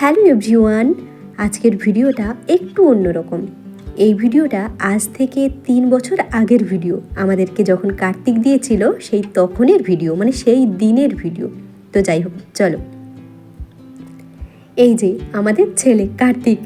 Hello everyone, আজকের ভিডিওটা একটু অন্যরকম। এই ভিডিওটা আজ থেকে তিন বছর আগের ভিডিও। আমাদেরকে যখন কার্তিক দিয়েছিল, সেই তখনের ভিডিও মানে সেই দিনের ভিডিও। তো যাই হোক, চলো। এই যে আমাদের ছেলে কার্তিক।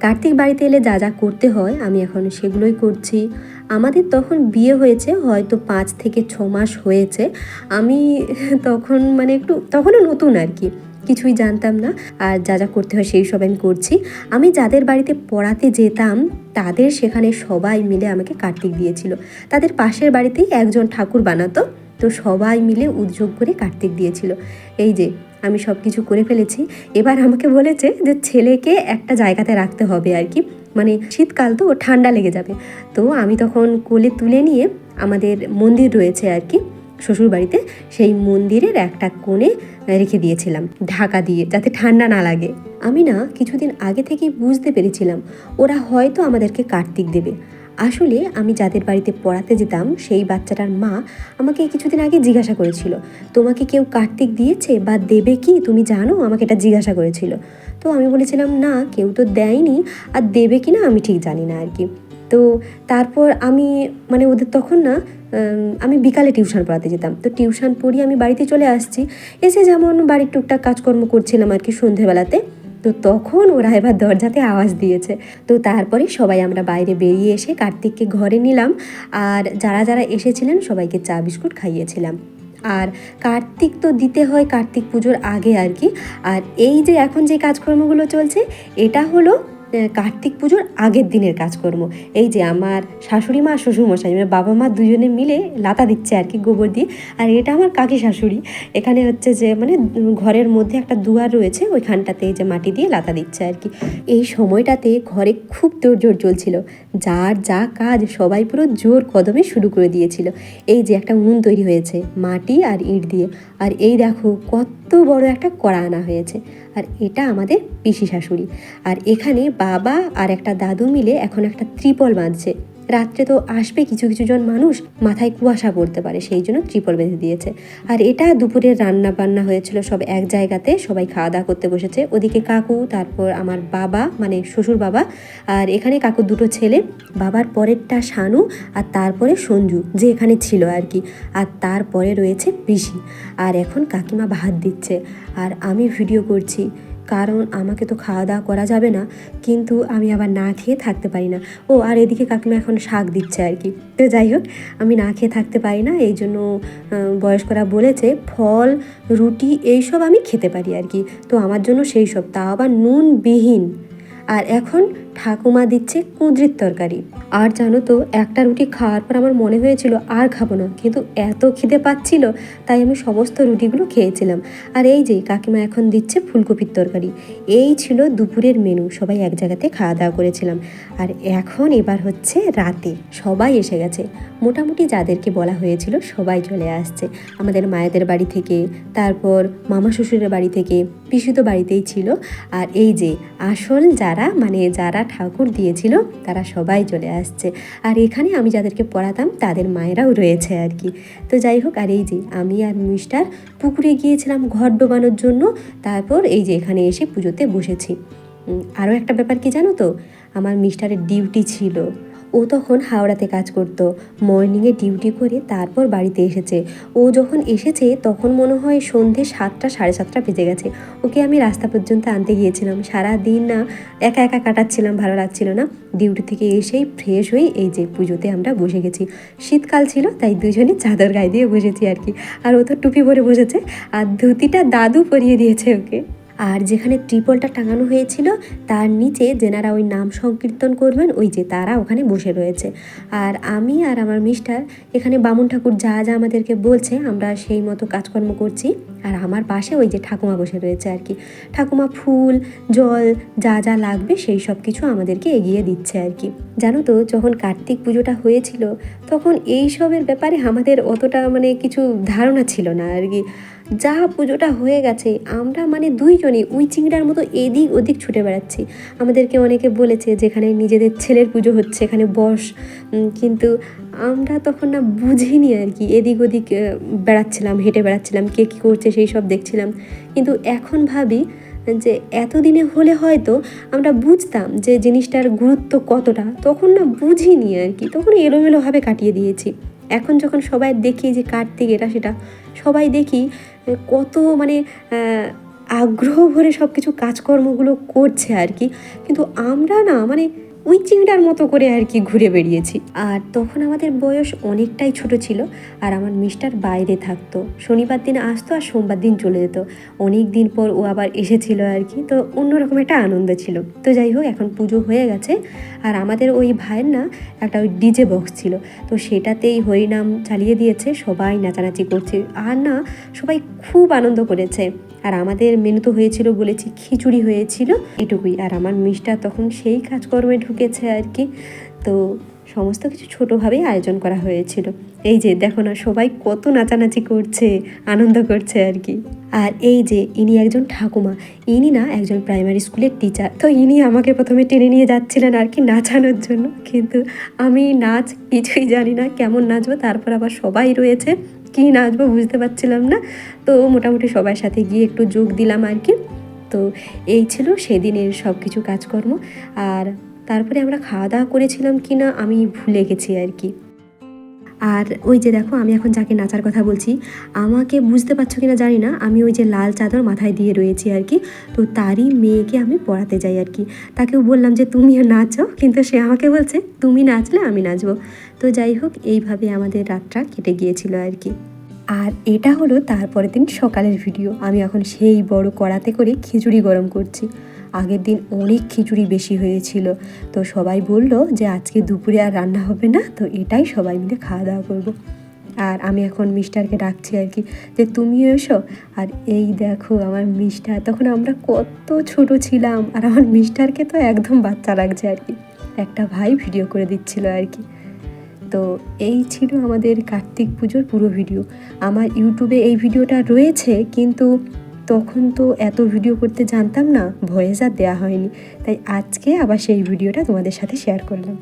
কার্তিক বাড়িতে এলে যা যা করতে হয়, আমি এখন সেগুলোই করছি। আমাদের তখন বিয়ে হয়েছে, হয়তো পাঁচ থেকে ছ মাস হয়েছে। আমি তখন মানে একটু, তখনও নতুন আর কি। কিছুই জানতাম না, আর যা যা করতে হয় সেই সব আমি করছি। আমি যাদের বাড়িতে পড়াতে যেতাম, তাদের সেখানে সবাই মিলে আমাকে কার্তিক দিয়েছিল। তাদের পাশের বাড়িতেই একজন ঠাকুর বানাতো, তো সবাই মিলে উদ্যোগ করে কার্তিক দিয়েছিল। এই যে, আমি সব কিছু করে ফেলেছি। এবার আমাকে বলেছে যে, ছেলেকে একটা জায়গাতে রাখতে হবে আর কি। মানে শীতকাল তো, ঠান্ডা লেগে যাবে। তো আমি তখন কোলে তুলে নিয়ে আমাদের মন্দির রয়েছে আর কি। শ্বশুর বাড়িতে সেই মন্দিরের একটা কোণে রেখে দিয়েছিলাম, ঢাকা দিয়ে, যাতে ঠান্ডা না লাগে। আমি না কিছুদিন আগে থেকেই বুঝতে পেরেছিলাম, ওরা হয়তো আমাদেরকে কার্তিক দেবে। আসলে আমি যাদের বাড়িতে পড়াতে যেতাম, সেই বাচ্চাটার মা আমাকে কিছুদিন আগে জিজ্ঞাসা করেছিল, তোমাকে কেউ কার্তিক দিয়েছে বা দেবে কি? তুমি জানো, আমাকে এটা জিজ্ঞাসা করেছিল। তো আমি বলেছিলাম, না, কেউ তো দেয়নি, আর দেবে কি না আমি ঠিক জানি না আর কি তো তারপর আমি মানে ওদের তখন না আমি বিকালে টিউশন পড়াতে যেতাম। তো টিউশন পড়িয়ে আমি বাড়িতে চলে আসছি। এসে যেমন বাড়ির টুকটাক কাজকর্ম করছিলাম আর কি সন্ধেবেলাতে, তো তখন ওরা এবার দরজাতে আওয়াজ দিয়েছে। তো তারপরে সবাই আমরা বাইরে বেরিয়ে এসে কার্তিককে ঘরে নিলাম আর যারা যারা এসেছিলেন সবাইকে চা, বিস্কুট খাইয়েছিলাম। আর কার্তিক তো দিতে হয় কার্তিক পুজোর আগে আর কি। আর এই যে এখন যে কাজকর্মগুলো চলছে, এটা হলো কার্তিক পুজোর আগের দিনের কাজকর্ম। এই যে আমার শাশুড়ি মা, শ্বশুরমশাই মানে বাবা মা দুজনে মিলে লাতা দিচ্ছে আর কি গোবর দিয়ে। আর এটা আমার কাকি শাশুড়ি। এখানে হচ্ছে যে মানে ঘরের মধ্যে একটা দুয়ার রয়েছে ওইখানটাতে যে মাটি দিয়ে লাতা দিচ্ছে আর কি। এই সময়টাতে ঘরে খুব তোড়জোড় চলছিল যার যা কাজ সবাই পুরো জোর কদমে শুরু করে দিয়েছিল। এই যে একটা উনুন তৈরি হয়েছে, মাটি আর ইট দিয়ে। আর এই দেখো কত বড় একটা কড়া আনা হয়েছে। আর এটা আমাদের পিসি শাশুড়ি। আর এখানে বাবা আর একটা দাদু মিলে এখন একটা ত্রিপল বাঁধছে। রাত্রে তো আসবে কিছু কিছু জন মানুষ, মাথায় কুয়াশা পড়তে পারে, সেই জন্য ত্রিপল বেঁধে দিয়েছে। আর এটা দুপুরের রান্না বান্না হয়েছিল সব এক জায়গাতে, সবাই খাওয়া দাওয়া করতে বসেছে। ওদিকে কাকু, তারপর আমার বাবা মানে শ্বশুর বাবা, আর এখানে কাকুর দুটো ছেলে, বাবার পরেরটা শানু আর তারপরে সঞ্জু, যে এখানে ছিল আর কি। আর তারপরে রয়েছে পিসি। আর এখন কাকিমা ভাত দিচ্ছে। আর আমি ভিডিও করছি। কারণ আমাকে তো খাওয়া দাওয়া করা যাবে না, কিন্তু আমি আবার না খেয়ে থাকতে পারি না। ও, আর এদিকে কাকিমা এখন শাক দিচ্ছে আর কি। তো যাই হোক, আমি না খেয়ে থাকতে পারি না, এই জন্য বয়স্করা বলেছে ফল, রুটি এইসব আমি খেতে পারি আর কি। তো আমার জন্য সেই সব তা আবার নুনবিহীন আর এখন ঠাকুমা দিচ্ছে কুঁদরির তরকারি। আর জানো তো, একটা রুটি খাওয়ার পর আমার মনে হয়েছিল আর খাব না, কিন্তু এত খিদে পাচ্ছিল, তাই আমি সমস্ত রুটিগুলো খেয়েছিলাম। আর এই যে, কাকিমা এখন দিচ্ছে ফুলকপির তরকারি। এই ছিল দুপুরের মেনু সবাই এক জায়গাতে খাওয়া দাওয়া করেছিলাম। আর এখন এবার হচ্ছে রাতে, সবাই এসে গেছে। মোটামুটি যাদেরকে বলা হয়েছিল, সবাই চলে আসছে। আমাদের মায়েদের বাড়ি থেকে, তারপর মামা শ্বশুরের বাড়ি থেকে পিসি তো বাড়িতেই ছিল। আর এই যে, আসল যারা মানে যারা ঠাকুর দিয়েছিল, তারা সবাই চলে আসছে। আর এখানে আমি যাদেরকে পড়াতাম, তাদের মায়েরাও রয়েছে আর কি। তো যাই হোক, আর এই যে আমি আর মিস্টার পুকুরে গিয়েছিলাম ঘর ডোবানোর জন্য, তারপর এই যে এখানে এসে পুজোতে বসেছি। আরও একটা ব্যাপার কি জানো তো? আমার মিস্টারের ডিউটি ছিল। ও তখন হাওড়াতে কাজ করতো। মর্নিংয়ে ডিউটি করে তারপর বাড়িতে এসেছে। ও যখন এসেছে, তখন মনে হয় সন্ধে সাতটা, সাড়ে সাতটা বেজে গেছে। ওকে আমি রাস্তা পর্যন্ত আনতে গিয়েছিলাম। সারা দিন না একা একা কাটাচ্ছিলাম, ভালো লাগছিল না। ডিউটি থেকে এসেই ফ্রেশ হয়ে এই যে পুজোতে আমরা বসে গেছি। শীতকাল ছিল, তাই দুজনে চাদর গায়ে দিয়ে বসেছি আর কি। আর ও তো টুপি পরে বসেছে। আর ধুতিটা দাদু পরিয়ে দিয়েছে ওকে। আর যেখানে ত্রিপলটা টাঙানো হয়েছিল, তার নিচে যেনারা ওই নাম সংকীর্তন করবেন, ওই যে তারা ওখানে বসে রয়েছে। আর আমি আর আমার মিস্টার এখানে বামুন ঠাকুর যা যা আমাদেরকে বলছে, আমরা সেই মতো কাজকর্ম করছি। আর আমার পাশে ওই যে ঠাকুমা বসে রয়েছে আর কি। ঠাকুমা ফুল, জল, যা যা লাগবে সেই সব কিছু আমাদেরকে এগিয়ে দিচ্ছে আর কি। জানো তো, যখন কার্তিক পুজোটা হয়েছিল, তখন এই সবের ব্যাপারে আমাদের অতটা মানে কিছু ধারণা ছিল না আর কি। যা পুজোটা হয়ে গেছে, আমরা মানে দুইজনই উই চিংড়ার মতো এদিক ওদিক ছুটে বেড়াচ্ছি। আমাদেরকে অনেকে বলেছে যেখানে নিজেদের ছেলের পুজো হচ্ছে, এখানে বস। কিন্তু আমরা তখন না বুঝিনি আর কি, এদিক ওদিক বেড়াচ্ছিলাম, হেঁটে বেড়াচ্ছিলাম, কে কী করছে সেই সব দেখছিলাম। কিন্তু এখন ভাবি যে এতদিনে হলে হয়তো আমরা বুঝতাম যে জিনিসটার গুরুত্ব কতটা, তখন না বুঝিনি আর কি, তখন এলোমেলোভাবে কাটিয়ে দিয়েছি। এখন যখন সবাই দেখি যে কার্তিক এটা সেটা, সবাই দেখি কত মানে আগ্রহ ভরে সব কিছু কাজকর্মগুলো করছে আর কি। কিন্তু আমরা না মানে ওই চিংড়ার মতো করে আর কি ঘুরে বেরিয়েছি আর তখন আমাদের বয়স অনেকটাই ছোট ছিল আর আমার মিস্টার বাইরে থাকতো। শনিবার দিন আসতো আর সোমবার দিন চলে যেত। অনেক দিন পর ও আবার এসেছিল আর কি, তো অন্যরকম একটা আনন্দ ছিল। তো যাই হোক, এখন পুজো হয়ে গেছে আর আমাদের ওই ভাইয়ের না একটা ওই ডিজে বক্স ছিল। তো সেটাতেই হরিনাম চালিয়ে দিয়েছে, সবাই নাচানাচি করছে। আর না, সবাই খুব আনন্দ করেছে। আর আমাদের মেনু তো হয়েছিল বলেছি, খিচুড়ি হয়েছিল এটুকুই আর আমার মিষ্টা তখন সেই কাজকর্মে ঢুকেছে আর কি। তো সমস্ত কিছু ছোটোভাবেই আয়োজন করা হয়েছিল। এই যে দেখো না, সবাই কত নাচানাচি করছে, আনন্দ করছে আর কি। আর এই যে ইনি একজন ঠাকুমা, ইনি না একজন প্রাইমারি স্কুলের টিচার তো ইনি আমাকে প্রথমে টেনে নিয়ে যাচ্ছিলেন আর কি নাচানোর জন্য। কিন্তু আমি নাচ কিছুই জানি না কেমন নাচবো, তারপর আবার সবাই রয়েছে। কী নাচবো, বুঝতে পারছিলাম না। তো মোটামুটি সবার সাথে গিয়ে একটু যোগ দিলাম আর কি। তো এই ছিল সেদিনের সব কিছু কাজকর্ম। আর তারপরে আমরা খাওয়া দাওয়া করেছিলাম কি না আমি ভুলে গেছি আর কি। আর ওই যে দেখো, আমি এখন যাকে নাচার কথা বলছি, আমাকে বুঝতে পারছ কিনা জানি না, আমি ওই যে লাল চাদর মাথায় দিয়ে রয়েছি আর কি, তো তারই মেয়েকে আমি পড়াতে যাই আর কি। তাকেও বললাম যে তুমিও নাচো। কিন্তু সে আমাকে বলছে, তুমি নাচলে আমি নাচবো। তো যাই হোক, এইভাবে আমাদের রাতটা কেটে গিয়েছিল আর কি। আর এটা হলো তারপরের দিন সকালের ভিডিও। আমি এখন সেই বড় কড়াতে করে খিচুড়ি গরম করছি। আগের দিন অনেক খিচুড়ি বেশি হয়েছিল। তো সবাই বলল যে আজকে দুপুরে আর রান্না হবে না, তো এটাই সবাই মিলে খাওয়া দাওয়া করব। আর আমি এখন মিস্টারকে ডাকছি আর কি, যে তুমিও এসো। আর এই দেখো আমার মিস্টার, তখন আমরা কত ছোট ছিলাম আর আমার মিস্টারকে তো একদম বাচ্চা লাগছে আর কি। একটা ভাই ভিডিও করে দিচ্ছিল আর কি। তো এই ছিল আমাদের কার্তিক পুজোর পুরো ভিডিও। আমার ইউটিউবে এই ভিডিওটা রয়েছে, কিন্তু তখন তো এত ভিডিও করতে জানতাম না ভয়েস আর দেওয়া হয়নি। তাই আজকে আবার সেই ভিডিওটা তোমাদের সাথে শেয়ার করলাম।